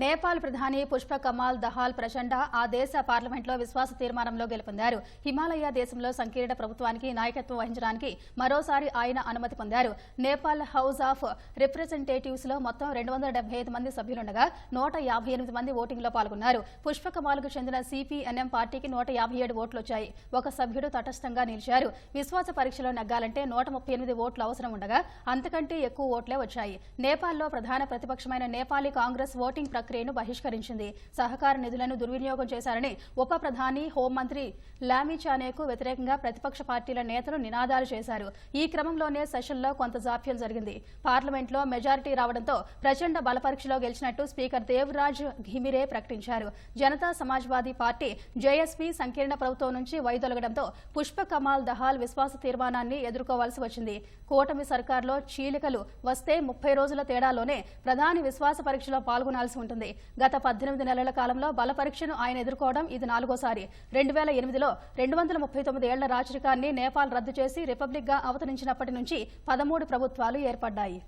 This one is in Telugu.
నేపాల్ ప్రధాని పుష్ప కమాల్ దహాల్ ప్రచండ ఆ దేశ పార్లమెంట్లో విశ్వాస తీర్మానంలో గెలుపొందారు. హిమాలయ దేశంలో సంకీర్ణ ప్రభుత్వానికి నాయకత్వం వహించడానికి మరోసారి ఆయన అనుమతి పొందారు. నేపాల్ హౌస్ ఆఫ్ రిప్రజెంటేటివ్స్లో మొత్తం రెండు వందల డెబ్బై ఐదు మంది సభ్యులుండగా నూట యాభై ఎనిమిది మంది ఓటింగ్లో పాల్గొన్నారు. పుష్ప కమాల్కు చెందిన సిపిఎన్ఎం పార్టీకి నూట యాభై ఏడు ఓట్లు వచ్చాయి ఒక సభ్యుడు తటస్థంగా నిలిచారు. విశ్వాస పరీక్షలో నగ్గాలంటే నూట ముప్పై ఎనిమిది ఓట్లు అవసరం ఉండగా అంతకంటే ఎక్కువ ఓట్లే వచ్చాయి. నేపాల్లో ప్రధాన ప్రతిపక్షమైన నేపాలీ కాంగ్రెస్ ఓటింగ్ ప్రక్రియను బహిష్కరించింది. సహకార నిధులను దుర్వినియోగం చేశారని ఉప ప్రధాని హోంమంత్రి లామిచానేకు వ్యతిరేకంగా ప్రతిపక్ష పార్టీల నేతలు నినాదాలు చేశారు. ఈ క్రమంలోనే సెషన్లో కొంత జాప్యం జరిగింది. పార్లమెంట్లో మెజారిటీ రావడంతో ప్రచండ బలపరీక్షలో గెలిచినట్టు స్పీకర్ దేవరాజ్ ఘిమిరే ప్రకటించారు. జనతా సమాజ్వాదీ పార్టీ జేఎస్పీ సంకీర్ణ ప్రభుత్వం నుంచి వైదొలగడంతో పుష్ప కమాల్ దహాల్ విశ్వాస తీర్మానాన్ని ఎదుర్కోవాల్సి వచ్చింది. కూటమి సర్కార్లో చీలికలు వస్తే ముప్పై రోజుల తేడాలోనే ప్రధాని విశ్వాస పరీక్షలో పాల్గొనాల్సి ఉంటుంది. గత పద్దెనిమిది నెలల కాలంలో బల పరీక్షను ఆయన ఎదుర్కోవడం ఇది నాలుగోసారి. రెండు వేల ఎనిమిదిలో రెండు వందల ముప్పై తొమ్మిది ఏళ్ళ రాచరికాన్ని నేపాల్ రద్దు చేసి రిపబ్లిక్గా అవతరించినప్పటి నుంచి పదమూడు ప్రభుత్వాలు ఏర్పడ్డాయి.